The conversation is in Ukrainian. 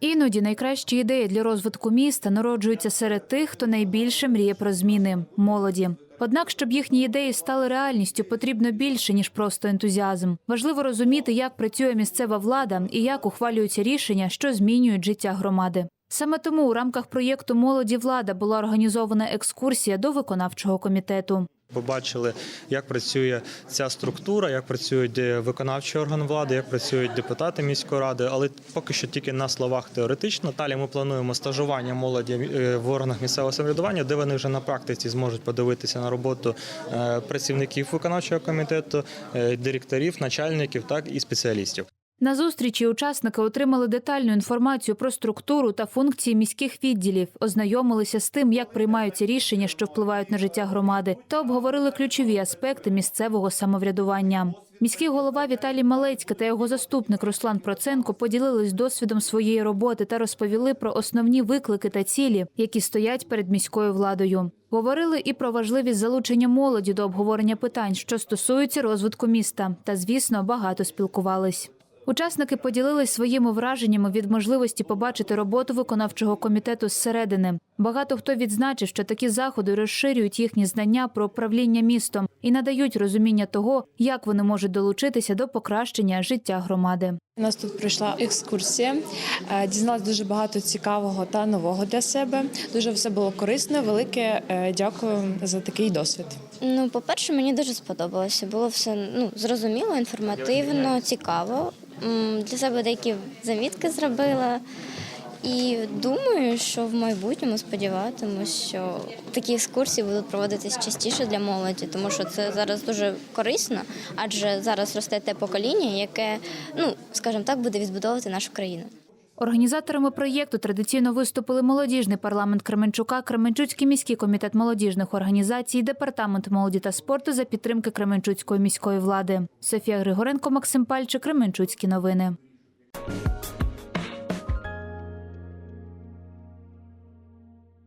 Іноді найкращі ідеї для розвитку міста народжуються серед тих, хто найбільше мріє про зміни молоді. Однак, щоб їхні ідеї стали реальністю, потрібно більше ніж просто ентузіазм. Важливо розуміти, як працює місцева влада і як ухвалюються рішення, що змінюють життя громади. Саме тому у рамках проєкту Молоді влада була організована екскурсія до виконавчого комітету. Побачили, як працює ця структура, як працюють виконавчий орган влади, як працюють депутати міської ради, але поки що тільки на словах теоретично. Далі ми плануємо стажування молоді е, в органах місцевого самоврядування, де вони вже на практиці зможуть подивитися на роботу е, працівників виконавчого комітету, е, директорів, начальників, так і спеціалістів. На зустрічі учасники отримали детальну інформацію про структуру та функції міських відділів, ознайомилися з тим, як приймаються рішення, що впливають на життя громади, та обговорили ключові аспекти місцевого самоврядування. Міський голова Віталій Малецька та його заступник Руслан Проценко поділились досвідом своєї роботи та розповіли про основні виклики та цілі, які стоять перед міською владою. Говорили і про важливість залучення молоді до обговорення питань, що стосуються розвитку міста, та, звісно, багато спілкувались. Учасники поділились своїми враженнями від можливості побачити роботу виконавчого комітету зсередини. Багато хто відзначив, що такі заходи розширюють їхні знання про управління містом і надають розуміння того, як вони можуть долучитися до покращення життя громади. У нас тут пройшла екскурсія, е, дізналась дуже багато цікавого та нового для себе. Дуже все було корисно. Велике е, дякую за такий досвід. Ну, по-перше, мені дуже сподобалося. Було все ну, зрозуміло, інформативно, цікаво. Для себе деякі замітки зробила. І думаю, що в майбутньому сподіватимусь, що такі екскурсії будуть проводитись частіше для молоді, тому що це зараз дуже корисно, адже зараз росте те покоління, яке, ну скажімо так, буде відбудовувати нашу країну. Організаторами проєкту традиційно виступили молодіжний парламент Кременчука, Кременчуцький міський комітет молодіжних організацій, департамент молоді та спорту за підтримки Кременчуцької міської влади. Софія Григоренко, Максим Пальчик, Кременчуцькі новини.